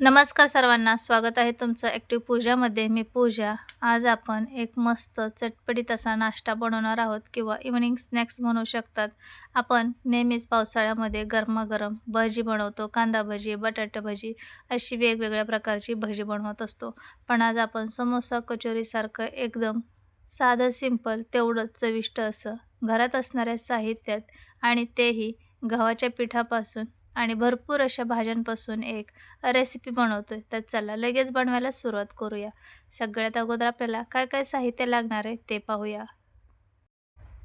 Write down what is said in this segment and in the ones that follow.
नमस्कार सर्वांना स्वागत आहे तुमचं ॲक्टिव्ह पूजामध्ये मी पूजा. आज आपण एक मस्त चटपटीत असा नाश्ता बनवणार आहोत किंवा इव्हनिंग स्नॅक्स म्हणू शकतात. आपण नेहमीच पावसाळ्यामध्ये गरमागरम भजी बनवतो कांदा भजी बटाटा भजी अशी वेगवेगळ्या प्रकारची भजी बनवत असतो. पण आज आपण समोसा कचोरीसारखं एकदम साधं सिंपल तेवढंच चविष्ट असं घरात असणाऱ्या साहित्यात आणि तेही गव्हाच्या पिठापासून आणि भरपूर अशा भाज्यांपासून एक रेसिपी बनवतो आहे तर चला लगेच बनवायला सुरुवात करूया. सगळ्यात अगोदर आपल्याला काय काय साहित्य लागणार आहे ते पाहूया.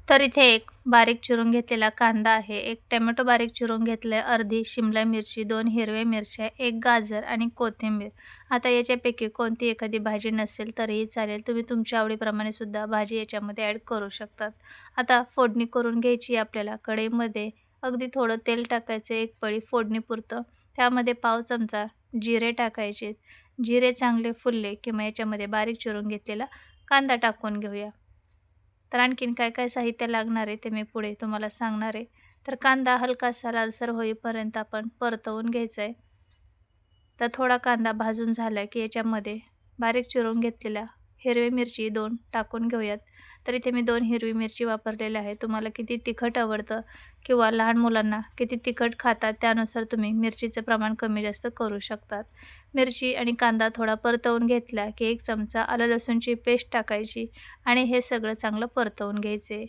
तर इथे एक बारीक चिरून घेतलेला कांदा आहे. एक टमॅटो बारीक चिरून घेतलं आहे अर्धी शिमला मिरची दोन हिरव्या मिरच्या एक गाजर आणि कोथिंबीर. आता याच्यापैकी कोणती एखादी भाजी नसेल तरीही चालेल. तुम्ही तुमच्या आवडीप्रमाणे सुद्धा भाजी याच्यामध्ये ॲड करू शकतात. आता फोडणी करून घ्यायची आपल्याला कढईमध्ये. अगदी थोडं तेल टाकायचं एक पळी फोडणीपुरतं त्यामध्ये पाव चमचा जिरे टाकायचे. जिरे चांगले फुलले किंवा याच्यामध्ये बारीक चिरून घेतलेला कांदा टाकून घेऊया. तर आणखीन काय काय साहित्य लागणार आहे ते मी पुढे तुम्हाला सांगणार आहे. तर कांदा हलकासा लालसर होईपर्यंत आपण परतवून घ्यायचा आहे तर थोडा कांदा भाजून झाला की याच्यामध्ये बारीक चिरून घेतलेल्या हिरवी मिरची दोन टाकून घेऊयात. तर इथे मी दोन हिरवी मिरची वापरलेली आहे. तुम्हाला किती तिखट आवडतं किंवा लहान मुलांना किती तिखट खातात त्यानुसार तुम्ही मिरचीचं प्रमाण कमी जास्त करू शकतात. मिरची आणि कांदा थोडा परतवून घेतला की एक चमचा आलं लसूणची पेस्ट टाकायची आणि हे सगळं चांगलं परतवून घ्यायचे.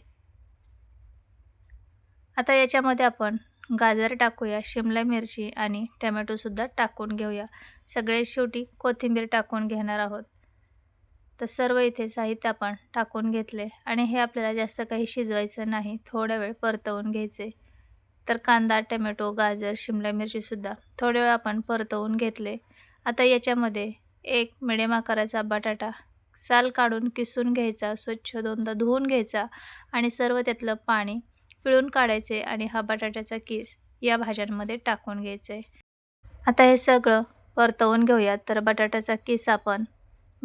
आता याच्यामध्ये आपण गाजर टाकूया शिमला मिरची आणि टमॅटोसुद्धा टाकून घेऊया. सगळे शेवटी कोथिंबीर टाकून घेणार आहोत. तर सर्व इथे साहित्य आपण टाकून घेतले आणि हे आपल्याला जास्त काही शिजवायचं नाही थोडा वेळ परतवून घ्यायचे. तर कांदा टमॅटो गाजर शिमला मिरचीसुद्धा थोड्या वेळ आपण परतवून घेतले. आता याच्यामध्ये एक मिडियम आकाराचा बटाटा साल काढून किसून घ्यायचा स्वच्छ दोनदा धुवून घ्यायचा आणि सर्व त्यातलं पाणी पिळून काढायचे आणि हा बटाट्याचा किस या भाज्यांमध्ये टाकून घ्यायचे. आता हे सगळं परतवून घेऊयात. तर बटाट्याचा किस आपण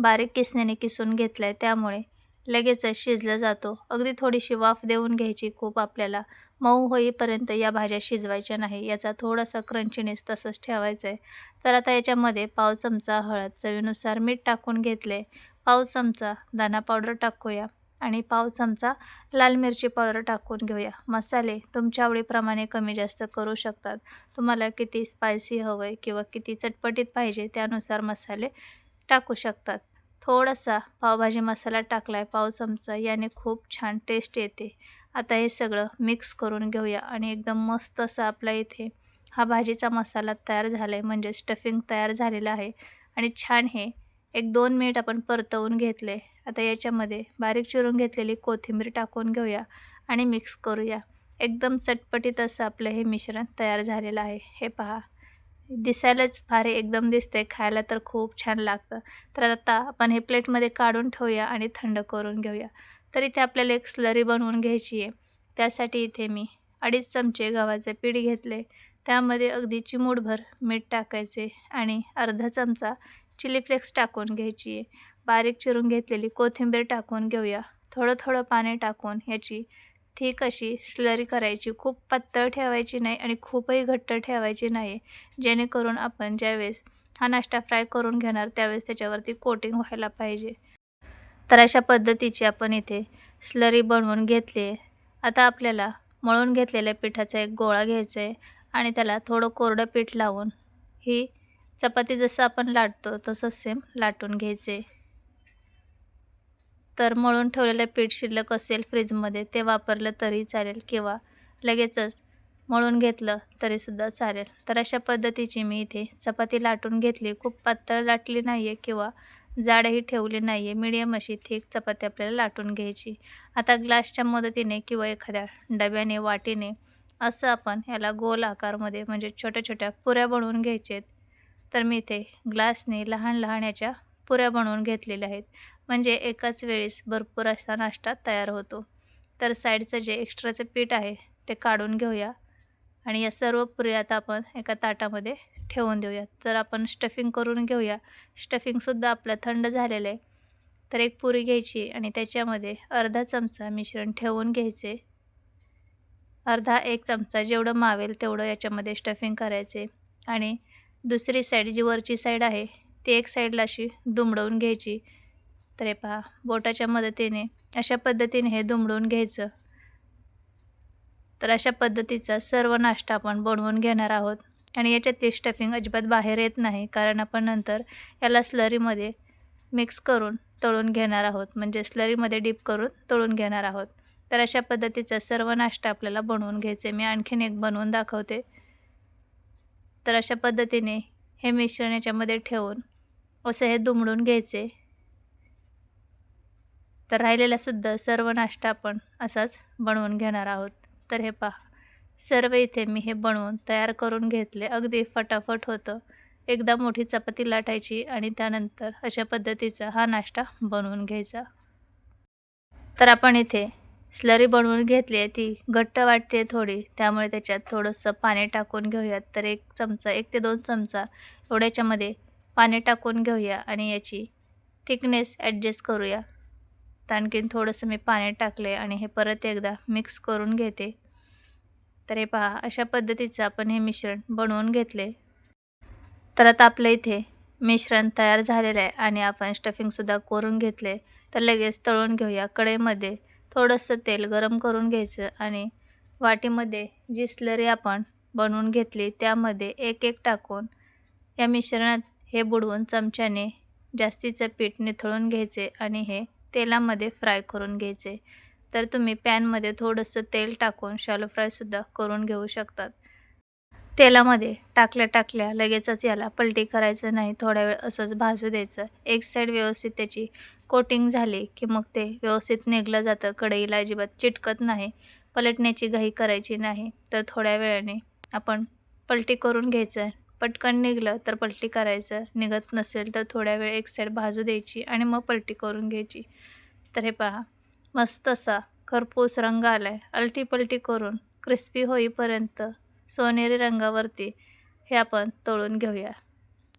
बारीक किसण्याने किसून घेतलं आहे त्यामुळे लगेचच शिजला जातो. अगदी थोडीशी वाफ देऊन घ्यायची खूप आपल्याला. मऊ होईपर्यंत या भाज्या शिजवायच्या नाही याचा थोडासा क्रंचीनेस तसंच ठेवायचं आहे तर आता याच्यामध्ये पाव चमचा हळद चवीनुसार मीठ टाकून घेतले. पाव चमचा दाणा पावडर टाकूया आणि पाव चमचा लाल मिरची पावडर टाकून घेऊया. मसाले तुमच्या आवडीप्रमाणे कमी जास्त करू शकतात. तुम्हाला किती स्पायसी हवं आहे किंवा किती चटपटीत पाहिजे त्यानुसार मसाले टाकू शकतात. थोडासा पावभाजी मसाला टाकला आहे पाव चमचा याने खूप छान टेस्ट येते. आता हे सगळं मिक्स करून घेऊया आणि एकदम मस्त असं आपला इथे हा भाजीचा मसाला तयार झाला आहे म्हणजे स्टफिंग तयार झालेलं आहे. आणि छान हे एक दोन मिनिट आपण परतवून घेतले. आता याच्यामध्ये बारीक चिरून घेतलेली कोथिंबीर टाकून घेऊया आणि मिक्स करूया. एकदम चटपटीत असं आपलं हे मिश्रण तयार झालेलं आहे. हे पहा. दिसायलाच भारी एकदम दिसते खायला तर खूप छान लागतं. तर आता आपण हे प्लेटमध्ये काढून ठेवूया आणि थंड करून घेऊया. तर इथे आपल्याला एक स्लरी बनवून घ्यायची आहे. त्यासाठी इथे मी अडीच चमचे गव्हाचे पीठ घेतले. त्यामध्ये अगदी चिमूटभर मीठ टाकायचे आणि अर्धा चमचा चिली फ्लेक्स टाकून घ्यायची आहे. बारीक चिरून घेतलेली कोथिंबीर टाकून घेऊया. थोडं थोडं पाणी टाकून ह्याची ती कशी स्लरी करायची खूप पातळ ठेवायची नाही आणि खूपही घट्ट ठेवायची नाही. जेणेकरून आपण ज्यावेळेस हा नाश्ता फ्राय करून घेणार त्यावेळेस त्याच्यावरती कोटिंग व्हायला पाहिजे. तर अशा पद्धतीची आपण इथे स्लरी बनवून घेतली आता आपल्याला मळून घेतलेल्या पिठाचा एक गोळा घ्यायचा आहे आणि त्याला थोडं कोरडं पीठ लावून ही चपाती जसं आपण लाटतो तसंच सेम लाटून घ्यायचे. तर मळून ठेवलेलं पीठ शिल्लक असेल फ्रीजमध्ये ते वापरलं तरी चालेल किंवा लगेचच मळून घेतलं तरीसुद्धा चालेल. तर अशा पद्धतीची मी इथे चपाती लाटून घेतली. खूप पातळ लाटली नाही आहे किंवा जाडही ठेवली नाही आहे मिडियम अशी थिक चपाती आपल्याला लाटून घ्यायची. आता ग्लासच्या मदतीने किंवा एखाद्या डब्याने वाटीने असं आपण याला गोल आकारमध्ये म्हणजे छोट्या छोट्या पुऱ्या बनवून घ्यायचे तर मी इथे ग्लासने लहान लहान याच्या पुऱ्या बनवून घेतलेल्या आहेत. म्हणजे एकाच वेळेस भरपूर असा नाश्ता तयार होतो. तर साईडचं जे एक्स्ट्राचं पीठ आहे ते काढून घेऊया. आणि या सर्व पुरी आता आपण एका ताटामध्ये ठेवून देऊया तर आपण स्टफिंग करून घेऊया. स्टफिंगसुद्धा आपलं थंड झालेलं आहे. तर एक पुरी घ्यायची आणि त्याच्यामध्ये अर्धा चमचा मिश्रण ठेवून घ्यायचे. अर्धा एक चमचा जेवढं मावेल तेवढं याच्यामध्ये स्टफिंग करायचे. आणि दुसरी साईड जी वरची साईड आहे ती एक साईडला अशी दुमडवून घ्यायची. तर हे पहा बोटाच्या मदतीने अशा पद्धतीने हे दुमडून घ्यायचं. तर अशा पद्धतीचा सर्व नाश्ता आपण बनवून घेणार आहोत. आणि याच्यात ते स्टफिंग अजिबात बाहेर येत नाही कारण आपण नंतर याला स्लरीमध्ये मिक्स करून तळून घेणार आहोत. म्हणजे स्लरीमध्ये डीप करून तळून घेणार आहोत. तर अशा पद्धतीचा सर्व नाश्ता आपल्याला बनवून घ्यायचे. मी आणखीन एक बनवून दाखवते. तर अशा पद्धतीने हे मिश्रण याच्यामध्ये ठेवून असं हे दुमडून घ्यायचे. तर राहिलेला सुद्धा सर्व नाश्ता आपण असाच बनवून घेणार आहोत. तर हे पहा सर्व इथे मी हे बनवून तयार करून घेतले. अगदी फटाफट होतं. एकदा मोठी चपाती लाटायची आणि त्यानंतर अशा पद्धतीचा हा नाश्ता बनवून घ्यायचा. तर आपण इथे स्लरी बनवून घेतली आहे. ती घट्ट वाटते थोडी त्यामुळे त्याच्यात थोडंसं पाणी टाकून घेऊयात. तर एक चमचा एक ते दोन चमचा एवढ्याच्यामध्ये पाणी टाकून घेऊया आणि याची थिकनेस ॲडजस्ट करूया. तर आणखीन थोडंसं मी पाणी टाकले आणि हे परत एकदा मिक्स करून घेते. तर हे पहा अशा पद्धतीचं आपण हे मिश्रण बनवून घेतले तर आता आपल्या इथे मिश्रण तयार झालेलं आहे आणि आपण स्टफिंगसुद्धा करून घेतले तर लगेच तळून घेऊया कढईमध्ये. थोडंसं तेल गरम करून घ्यायचं आणि वाटीमध्ये जी स्लरी आपण बनवून घेतली त्यामध्ये एक एक टाकून या मिश्रणात हे बुडवून चमच्याने जास्तीचं पीठ निथळून घ्यायचे आणि हे तेलामध्ये फ्राय करून घ्यायचे. तर तुम्ही पॅनमध्ये थोडंसं तेल टाकून शॅलो फ्रायसुद्धा करून घेऊ शकतात. तेलामध्ये टाकल्या टाकल्या लगेचच याला पलटी करायचं नाही थोड्या वेळ असंच भाजू द्यायचं. एक साईड व्यवस्थित त्याची कोटिंग झाली की मग ते व्यवस्थित निघलं जातं. कढईला अजिबात चिटकत नाही. पलटण्याची घाई करायची नाही. तर थोड्या वेळाने आपण पलटी करून घ्यायचं. पटकन निघलं तर पलटी करायचं. निघत नसेल तर थोड्या वेळ एक साईड भाजू द्यायची आणि मग पलटी करून घ्यायची. तर हे पहा मस्त असा खरपूस रंग आला आहे अलटी पलटी करून क्रिस्पी होईपर्यंत सोनेरी रंगावरती हे आपण तळून घेऊया.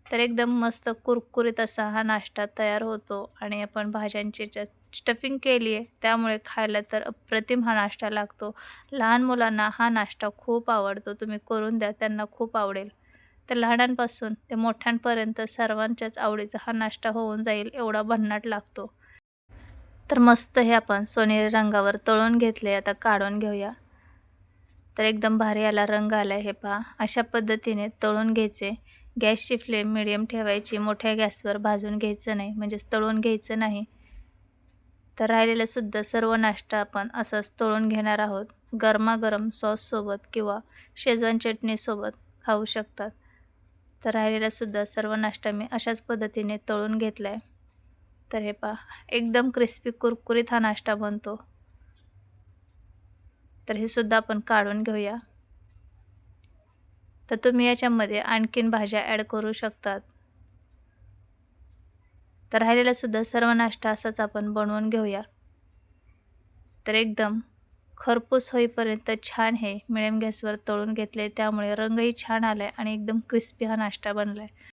तर एकदम मस्त कुरकुरीत असा हा नाश्ता तयार होतो आणि आपण भाज्यांची स्टफिंग केली आहे त्यामुळे खायला तर अप्रतिम हा नाश्ता लागतो. लहान मुलांना हा नाश्ता खूप आवडतो. तुम्ही करून द्या त्यांना खूप आवडेल. तर लहानांपासून ते मोठ्यांपर्यंत सर्वांच्याच आवडीचा हा नाश्ता होऊन जाईल एवढा भन्नाट लागतो. तर मस्त हे आपण सोनेरी रंगावर तळून घेतले आता काढून घेऊया. तर एकदम भारी याला रंग आला आहे हे पहा. अशा पद्धतीने तळून घ्यायचे. गॅसची फ्लेम मिडियम ठेवायची मोठ्या गॅसवर भाजून घ्यायचं नाही म्हणजेच तळून घ्यायचं नाही. तर राहिलेलासुद्धा सर्व नाश्ता आपण असंच तळून घेणार आहोत. गरमागरम सॉससोबत किंवा शेजवान चटणीसोबत खाऊ शकतात. तर राहिलेलासुद्धा सर्व नाश्ता मी अशाच पद्धतीने तळून घेतला आहे तर हे पहा एकदम क्रिस्पी कुरकुरीत हा नाश्ता बनतो. तर हे सुद्धा आपण काढून घेऊया. तर तुम्ही याच्यामध्ये आणखीन भाज्या ॲड करू शकतात. तर राहिलेलासुद्धा सर्व नाश्ता असाच आपण बनवून घेऊया. तर एकदम खरपूस होईपर्यंत छान हे मिळेम गॅसवर तळून घेतले. त्यामुळे रंगही छान आला आहे आणि एकदम क्रिस्पी हा नाश्ता बनला आहे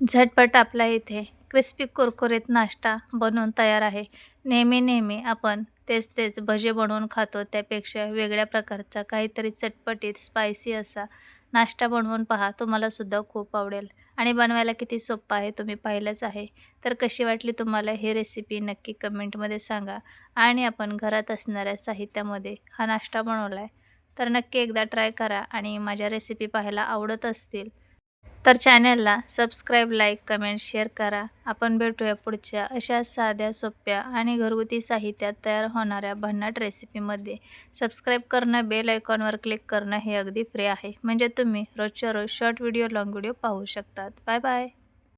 झटपट आपला इथे क्रिस्पी कुरकुरीत नाश्ता बनवून तयार आहे. नेहमी नेहमी आपण तेच तेच भजे बनवून खातो. त्यापेक्षा वेगळ्या प्रकारचा काहीतरी चटपटीत स्पायसी असा नाश्ता बनवून पहा. तुम्हालासुद्धा खूप आवडेल. आणि बनवायला किती सोपं आहे तुम्ही पाहिलंच आहे. तर कशी वाटली तुम्हाला ही रेसिपी नक्की कमेंटमध्ये सांगा. आणि आपण घरात असणाऱ्या साहित्यामध्ये हा नाश्ता बनवला आहे तर नक्की एकदा ट्राय करा आणि माझ्या रेसिपी पाहायला आवडत असतील तर चॅनलला सबस्क्राईब लाईक कमेंट शेअर करा. आपण भेटूया पुढच्या अशा साध्या सोप्या आणि घरगुती साहित्यात तयार होणाऱ्या भन्नाट रेसिपीमध्ये. सबस्क्राईब करणं बेल आयकॉनवर क्लिक करणं हे अगदी फ्री आहे. म्हणजे तुम्ही रोजच्या रोज शॉर्ट व्हिडिओ लाँग व्हिडिओ पाहू शकतात. Bye bye.